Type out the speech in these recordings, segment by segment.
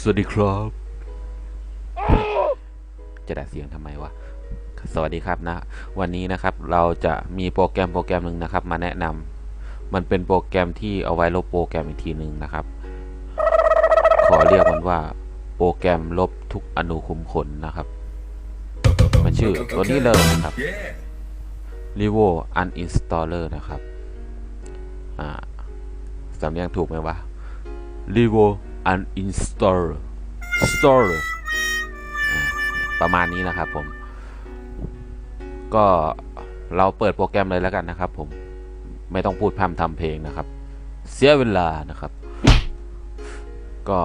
สวัสดีครับ จะดัดเสียงทำไมวะ สวัสดีครับนะ วันนี้นะครับเราจะมีโปรแกรมโปรแกรมหนึ่งนะครับ มาแนะนำมันเป็นโปรแกรมที่เอาไว้ลบโปรแกรมอีกทีหนึ่งนะครับ ขอเรียกมันว่าโปรแกรมลบทุกอนุคุมขนนะครับ มันชื่อตัวนี้เลยนะครับ r e v o uninstaller นะครับ อ่าสำเนียงถูกไหมวะ r e v o uninstall store อ่าประมาณนี้นะครับผม ก็เราเปิดโปรแกรมเลยแล้วกันนะครับผม ไม่ต้องพูดพร่ำทำเพลงนะครับ เสียเวลานะครับ ก็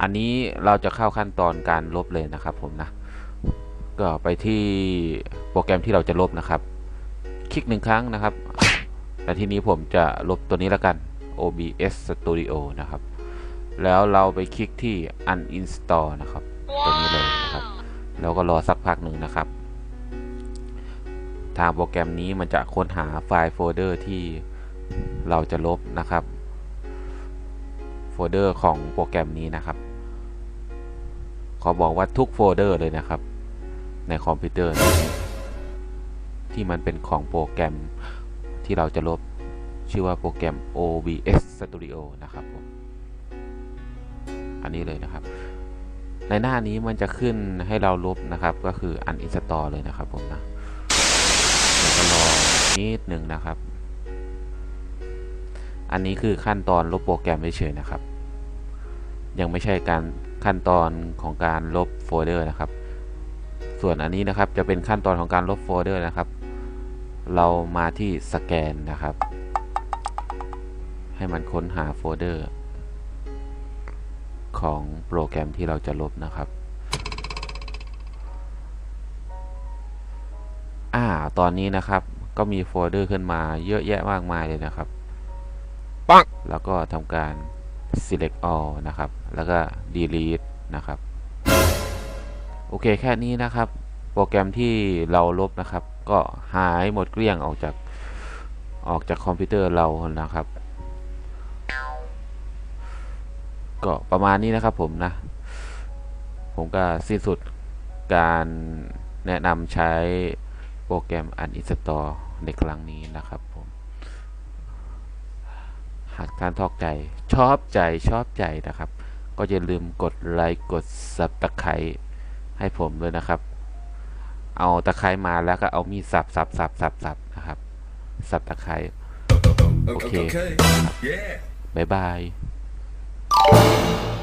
อันนี้เราจะเข้าขั้นตอนการลบเลยนะครับผมนะ ก็ไปที่โปรแกรมที่เราจะลบนะครับ คลิกหนึ่งครั้งนะครับแต่ทีนี้ผมจะลบตัวนี้แล้วกัน OBS Studio นะครับ แล้วเราไปคลิกที่ uninstall นะครับตัวนี้เลยนะครับแล้วก็รอสักพักหนึ่งนะครับ ทางโปรแกรมนี้มันจะค้นหาไฟล์โฟลเดอร์ที่เราจะลบนะครับ โฟลเดอร์ของโปรแกรมนี้นะครับ ขอบอกว่าทุกโฟลเดอร์เลยนะครับ ในคอมพิวเตอร์ ที่มันเป็นของโปรแกรมที่เราจะลบชื่อว่าโปรแกรม OBS Studio นะครับผม อันนี้เลยนะครับ ในหน้านี้มันจะขึ้นให้เราลบนะครับ ก็คือ uninstall เลยนะครับผมนะแล้วก็รอนิดหนึ่งนะครับ อันนี้คือขั้นตอนลบโปรแกรมเฉยๆนะครับ ยังไม่ใช่การขั้นตอนของการลบโฟลเดอร์นะครับ ส่วนอันนี้นะครับจะเป็นขั้นตอนของการลบโฟลเดอร์นะครับ เรามาที่สแกนนะครับ ให้มันค้นหาโฟลเดอร์ ของโปรแกรมที่เราจะลบนะครับ อ่า ตอนนี้นะครับ ก็มีโฟลเดอร์ขึ้นมาเยอะแยะมากมายเลยนะครับ ปังแล้วก็ทำการ select all นะครับ แล้วก็ delete นะครับ โอเคแค่นี้นะครับ โปรแกรมที่เราลบนะครับ ก็หายหมดเกลี้ยงออกจากออกจากคอมพิวเตอร์เรานะครับ ก็ประมาณนี้นะครับผมนะ ผมก็สิ้นสุดการแนะนำใช้โปรแกรม uninstall ในครั้งนี้นะครับผม หากท่านทอกใจ ชอบใจชอบใจนะครับ ก็อย่าลืมกดไลค์กด subscribe ให้ผมด้วยนะครับ เอาตะไคร้มาแล้วก็เอามีดสับสับสับสับสับนะครับ สับตะไคร้ Okay. Okay. okay. Yeah. บ๊ายบาย you